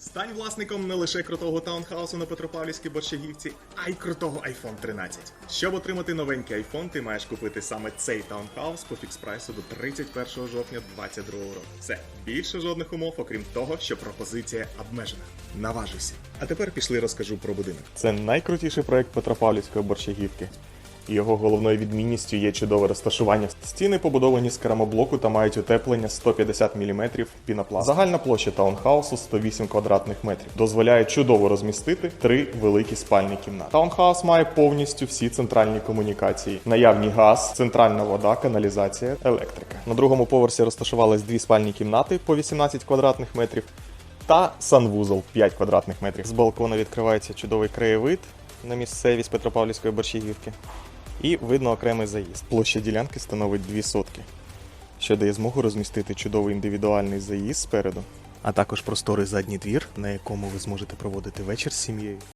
Стань власником не лише крутого таунхаусу на Петропавлівській Борщагівці, а й крутого iPhone 13. Щоб отримати новенький iPhone, ти маєш купити саме цей таунхаус по фікс-прайсу до 31 жовтня 2022 року. Все, більше жодних умов, окрім того, що пропозиція обмежена. Наважуйся. А тепер пішли розкажу про будинок. Це найкрутіший проект Петропавлівської Борщагівки. Його головною відмінністю є чудове розташування. Стіни побудовані з керамоблоку та мають утеплення 150 мм пінопласту. Загальна площа таунхаусу 108 квадратних метрів. Дозволяє чудово розмістити три великі спальні кімнати. Таунхаус має повністю всі центральні комунікації: наявні газ, центральна вода, каналізація, електрика. На другому поверсі розташувались дві спальні кімнати по 18 квадратних метрів та санвузол 5 квадратних метрів. З балкона відкривається чудовий краєвид на місцевість Петропавлівської борщагівки. І видно окремий заїзд. Площа ділянки становить 2 сотки, що дає змогу розмістити чудовий індивідуальний заїзд спереду, а також просторий задній двір, на якому ви зможете проводити вечір з сім'єю.